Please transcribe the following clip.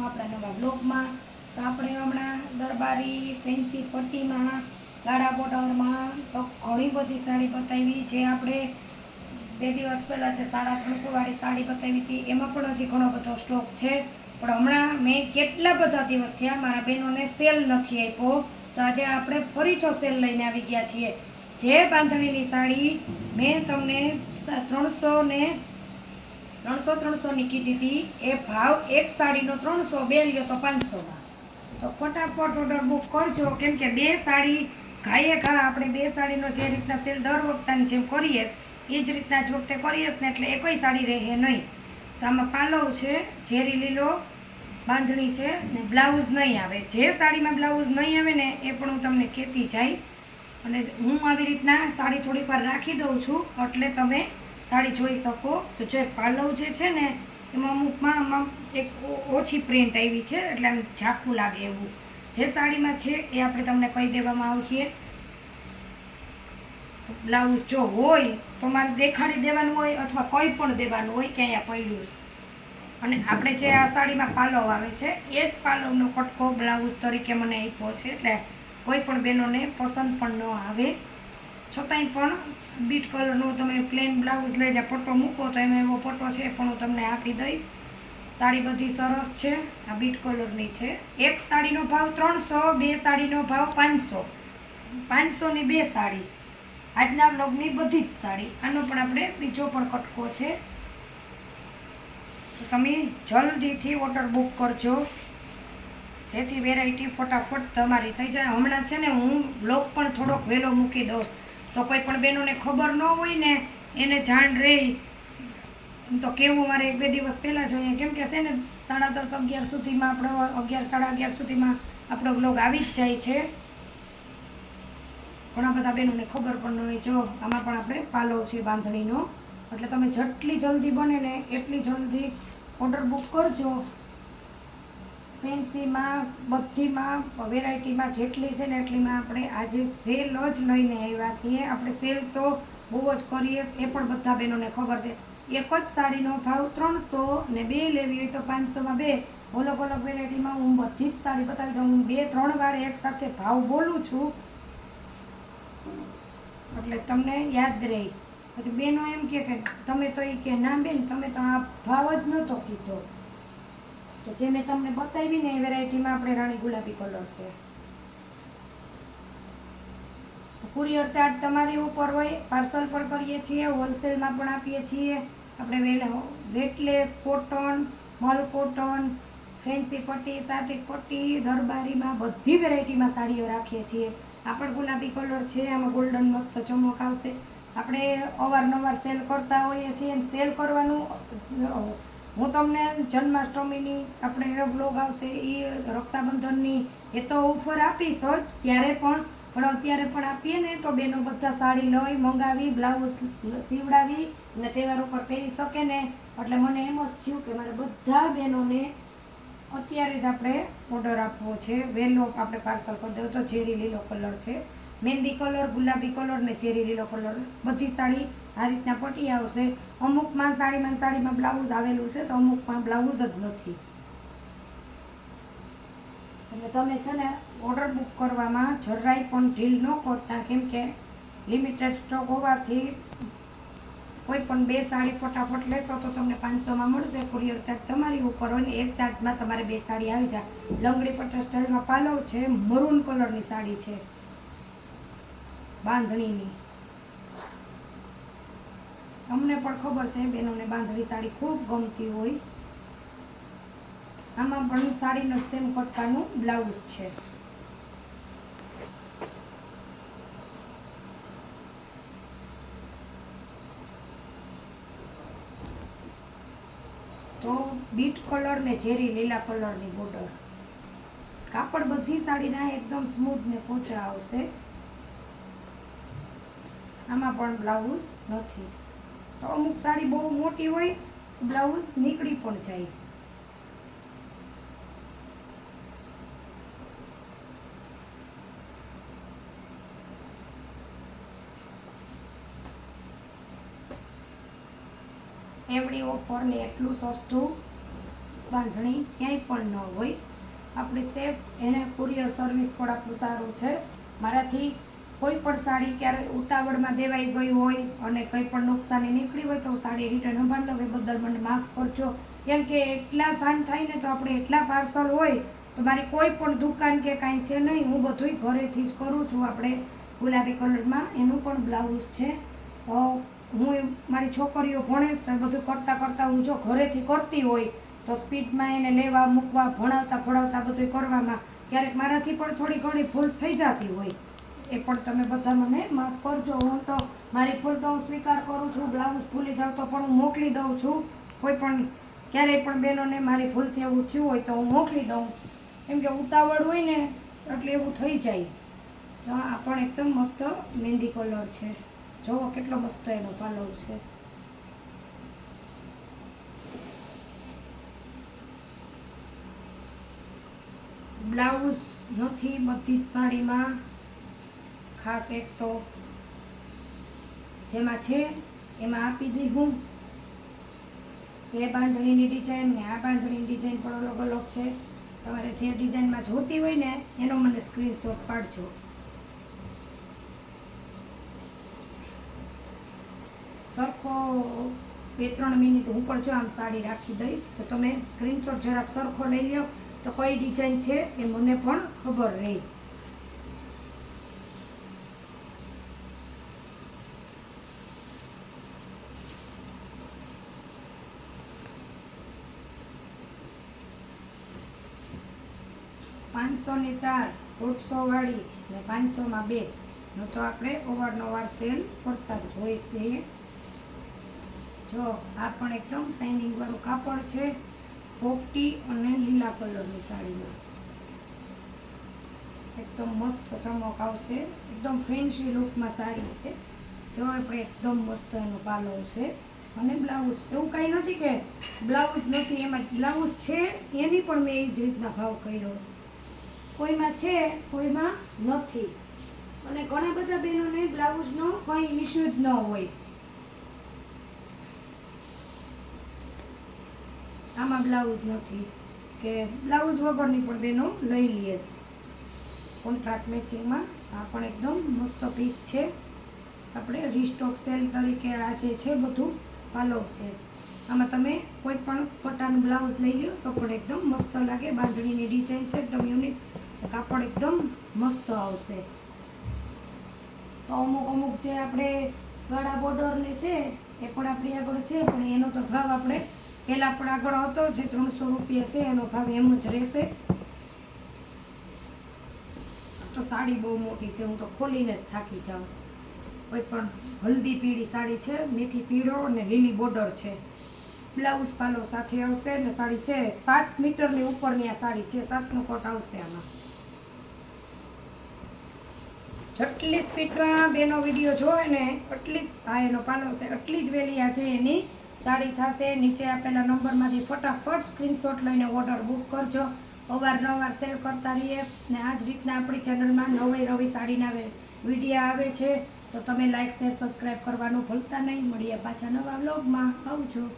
સ્વાગત આપણા નવા બ્લોગમાં. તો આપણે હમણાં દરબારી ફેન્સી પટ્ટીમાં ગાળા બોટાવરમાં તો ઘણી બધી સાડી બતાવી જે આપણે બે દિવસ પહેલાં જે સાડા ત્રણસોવાળી સાડી બતાવી હતી, એમાં પણ હજી ઘણો બધો સ્ટોક છે. પણ હમણાં મેં કેટલા બધા દિવસ થયા મારા બહેનોને સેલ નથી આપ્યો. તો આજે આપણે ફરીથી સેલ લઈને આવી ગયા છીએ. જે બાંધણીની સાડી મેં તમને ત્રણસો ને ત્રણસો ત્રણસોની કીધી હતી. એ ભાવ એક સાડીનો ત્રણસો, બે લ્યો તો પાંચસોમાં. તો ફટાફટ ઓર્ડર બુક કરજો. કેમ કે બે સાડી, ઘાયે ઘા આપણે બે સાડીનો જે રીતના સેલ દર વખતાની જેમ કરીએ, એ જ રીતના જ વખતે કરીએ ને એટલે એ સાડી રહે નહીં. તો આમાં પાલવ છે, ઝેરી લીલો, બાંધણી છે ને બ્લાઉઝ નહીં આવે. જે સાડીમાં બ્લાઉઝ નહીં આવે ને એ પણ હું તમને કહેતી જઈશ. અને હું આવી રીતના સાડી થોડીક વાર રાખી દઉં છું, એટલે તમે સાડી જોઈ શકો. તો જો પાલવ જે છે ને, એમાં અમુકમાં આમાં એક ઓછી પ્રિન્ટ આવી છે, એટલે આમ ઝાખું લાગે એવું. જે સાડીમાં છે એ આપણે તમને કહી દેવામાં આવશે. બ્લાઉઝ જો હોય, તો મારે દેખાડી દેવાનું હોય અથવા કોઈ પણ દેવાનું હોય કે અહીંયા પડ્યું અને આપણે જે આ સાડીમાં પાલવ આવે છે, એ જ પાલવનો કટકો બ્લાઉઝ તરીકે મને આપ્યો છે, એટલે કોઈ પણ બહેનોને પસંદ પણ ન આવે. છતાંય પણ બીટ કલરનો તમે પ્લેન બ્લાઉઝ લઈને પટ્ટો મૂકો તો એમાં એવો પટ્ટો છે પણ હું તમને આપી દઈશ. સાડી બધી સરસ છે. આ બીટ કલરની છે. એક સાડીનો ભાવ ત્રણસો, બે સાડીનો ભાવ પાંચસો. પાંચસોની બે સાડી. આજના બ્લોગની બધી જ સાડી. આનો પણ આપણે બીજો પણ કટકો છે. તમે જલ્દીથી ઓર્ડર બુક કરજો. જેથી વેરાયટી ફટાફટ તમારી થઈ જાય. હમણાં છે ને હું બ્લોગ પણ થોડોક વહેલો મૂકી દઉં તો કોઈ પણ બહેનોને ખબર ન હોય ને એને જાણ રહી. તો કેવું, મારે એક બે દિવસ પહેલાં જોઈએ. કેમ કે છે ને, સાડા દસ અગિયાર સુધીમાં આપણો, અગિયાર, સાડા અગિયાર સુધીમાં આપણો બ્લોગ આવી જ જાય છે. ઘણા બધા બહેનોને ખબર પણ ન હોય. જો, આમાં પણ આપણે પાલવ છે, બાંધણીનો. એટલે તમે જેટલી જલ્દી બને ને એટલી જલ્દી ઓર્ડર બુક કરજો. ફેન્સીમાં બધીમાં, વેરાયટીમાં જેટલી છે ને એટલીમાં આપણે આજે સેલ જ લઈને આવ્યા છીએ. આપણે સેલ તો બહુ જ કરીએ એ પણ બધા બહેનોને ખબર છે. એક જ સાડીનો ભાવ ત્રણસો ને બે લેવી હોય તો પાંચસોમાં બે. અલગ અલગ વેરાયટીમાં હું બધી જ સાડી બતાવી દઉં. હું બે ત્રણ વાર એક સાથે ભાવ બોલું છું. એટલે તમને યાદ રહે. પછી બેનો એમ કે તમે તો એ કે, ના બેન, તમે તો આ ભાવ જ નહોતો કીધો. તો જે મેં તમને બતાવી ને એ વેરાયટીમાં આપણે રાણી ગુલાબી કલર છે. કુરિયર ચાર્જ તમારી ઉપર હોય, પાર્સલ પણ કરીએ છીએ, હોલસેલમાં પણ આપીએ છીએ. આપણે વેલ- વેટલેસ, કોટન, મલ કોટન, ફેન્સી પટ્ટી સાટી પટ્ટી, દરબારીમાં બધી વેરાયટીમાં સાડીઓ રાખીએ છીએ. આપણ ગુલાબી કલર છે, આમાં ગોલ્ડન મસ્ત ચમક આવશે. આપણે અવારનવાર સેલ કરતા હોઈએ છીએ સેલ કરવાનું હું તમને જન્માષ્ટમીની, આપણે બ્લોગ આવશે એ રક્ષાબંધનની, એ તો ઓફર આપીશ જ, ત્યારે પણ પણ અત્યારે પણ આપીએ ને, તો બેનો બધા સાડી લઈ, મંગાવી, બ્લાઉઝ સીવડાવી, અને તહેવાર ઉપર પહેરી શકે ને. એટલે મને એમ જ થયું કે મારે બધા બહેનોને અત્યારે જ આપણે ઓર્ડર આપવો છે. વહેલો આપણે પાર્સલ કરી દેવું, તો ઝેરી લીલો કલર છે. મહેંદી કલર ગુલાબી કલર ને ઝેરી લીલો કલર બધી સાડી આ રીતના પટી આવશે. અમુકમાં સાડીમાં સાડીમાં બ્લાઉઝ આવેલું છે તો અમુકમાં બ્લાઉઝ જ નથી. એટલે તમે છે ને ઓર્ડર બુક કરવામાં જરાય પણ ઢીલ ન કરતા કેમ કે લિમિટેડ સ્ટોક હોવાથી કોઈ પણ બે સાડી ફટાફટ લેશો તો તમને પાંચસોમાં મળશે. કુરિયર ચાર્જ તમારી ઉપર હોય ને એક ચાર્જમાં તમારે બે સાડી આવી જાય. લંગડી પટ્ટા સ્ટાઇલમાં પાલવ છે મરૂન કલરની સાડી છે. બાંધણીની. અમને પણ ખબર છે, બહેનોને બાંધણી સાડી ખૂબ ગમતી હોય. આમાં પણ સાડીનો સેમ કટકાનું બ્લાઉઝ છે. તો બીટ કલર ને ઝેરી લીલા કલરની બોર્ડર. કાપડ બધી સાડીના એકદમ સ્મૂથ ને પોચા આવશે. આમાં પણ બ્લાઉઝ નથી. તો અમુક સાડી બહુ મોટી હોય, બ્લાઉઝ નીકળી પણ જાય. એવડી ઓફર ને એટલું સસ્તું બાંધણી ક્યાંય પણ ન હોય. આપણી સેફ એને કુરિયર સર્વિસ પણ આપણું સારું છે. મારાથી કોઈ પણ સાડી ક્યારે ઉતાવળમાં દેવાઈ ગઈ હોય અને કંઈ પણ નુકસાની નીકળી હોય તો સાડી રિટર્ન સંભાળ હોય બદલ મને માફ કરજો. કેમ કે એટલા શાંત થાય ને તો આપણે એટલા પાર્સલ હોય તો મારી કોઈ પણ દુકાન કે કાંઈ છે નહીં. હું બધુંય ઘરેથી જ કરું છું. આપણે ગુલાબી કલરમાં એનું પણ બ્લાઉઝ છે. તો હું મારી છોકરીઓ ભણે તો એ બધું કરતાં કરતાં હું જો ઘરેથી કરતી હોય તો સ્પીડમાં એને લેવા, મૂકવા, ભણાવતા ભણાવતા બધું કરવામાં ક્યારેક મારાથી પણ થોડી ઘણી ભૂલ થઈ જતી હોય. એ પણ તમે બધા મને માફ કરજો. હું તો મારી ફૂલ તો હું સ્વીકાર કરું છું, બ્લાઉઝ ભૂલી જાઉં તો પણ હું મોકલી દઉં છું. કોઈ પણ ક્યારેય પણ બહેનોને મારી ભૂલથી એવું થયું હોય તો હું મોકલી દઉં. કેમ કે ઉતાવળ હોય ને, એટલે એવું થઈ જાય. તો આ પણ એકદમ મસ્ત મહેંદી કલર છે. જુઓ કેટલો મસ્ત એનો પાલવ છે. બ્લાઉઝ નથી બધી જ સાડીમાં. ખાસ એક તો જેમાં છે, એમાં આપી દઈ હું. એ બાંધણીની ડિઝાઇન ને આ બાંધણીની ડિઝાઇન પણ અલગ અલગ છે. તમારે જે ડિઝાઇનમાં જોતી હોય ને, એનો મને સ્ક્રીનશોટ પાડજો. સરખો બે ત્રણ મિનિટ હું પણ જો આમ સાડી રાખી દઈશ, તો તમે સ્ક્રીનશોટ જરાક સરખો લઈ લો તો કઈ ડિઝાઇન છે એ મને પણ ખબર રહે. પાંચસો ને ચાર વાળી ને પાંચસોમાં બે. નું તો આપણે અવારનવાર સેલ કરતા જ હોય જો, આ પણ એકદમ શાઇનિંગવાળું કાપડ છે. પોપટી અને લીલા કલરની સાડીમાં. એકદમ મસ્ત ચમક આવશે. એકદમ ફેન્સી લુકમાં સાડી છે. જો આપણે એકદમ મસ્ત એનો પાલો છે. અને બ્લાઉઝ. એવું કાંઈ નથી કે બ્લાઉઝ નથી, એમાં બ્લાઉઝ છે. એની પણ મેં એ જ રીતના ભાવ કર્યો છે. કોઈમાં છે, કોઈમાં નથી. અને ઘણા બધા બહેનોને બ્લાઉઝનો કંઈ ઇસ્યુ જ ન હોય. આમાં બ્લાઉઝ નથી. કે બ્લાઉઝ વગરની પણ બહેનો લઈ લઈએ કોન્ટ્રાક્ટ મેચિંગમાં આ પણ એકદમ મસ્ત પીસ છે. આપણે રીસ્ટોક સેલ તરીકે આ જે છે બધું પાલવ છે. આમાં તમે કોઈ પણ પટ્ટાનું બ્લાઉઝ લઈ લો તો પણ એકદમ મસ્ત લાગે. બાંધણીની ડિઝાઇન છે, એકદમ યુનિક કાપડ એકદમ મસ્ત આવશે. તો અમુક અમુક જે આપણે ગળા બોર્ડરની છે, એ પણ આપણી આગળ છે, પણ એનો તો ભાવ આપણે પહેલાં પણ આગળ હતો, જે ત્રણસો રૂપિયા છે, એનો ભાવ એમ જ રહેશે. તો સાડી બહુ મોટી છે, હું તો ખોલીને જ થાકી જાઉં. કોઈ પણ હલ્દી પીળી સાડી છે, મેથી પીળો અને લીલી બોર્ડર છે. બ્લાઉઝ પાલો સાથે આવશે ને સાડી છે સાત મીટરની ઉપરની આ સાડી છે, સાતનો કોટ આવશે આમાં. જેટલી સ્પીડમાં બેનો વીડિયો જોવે ને એટલી જ આ એનો પાલો છે, એટલી જ વહેલી આજે એની સાડી થશે. નીચે આપેલા નંબરમાંથી ફટાફટ સ્ક્રીનશોટ લઈને ઓર્ડર બુક કરજો. અવારનવાર શેર કરતા રહીએ ને આ જ રીતના આપણી ચેનલમાં નવી રવી સાડીના વિડીયા આવે છે. તો તમે લાઇક શેર સબસ્ક્રાઈબ કરવાનું ભૂલતા નહીં. મળીએ પાછા નવા વ્લોગમાં આવજો.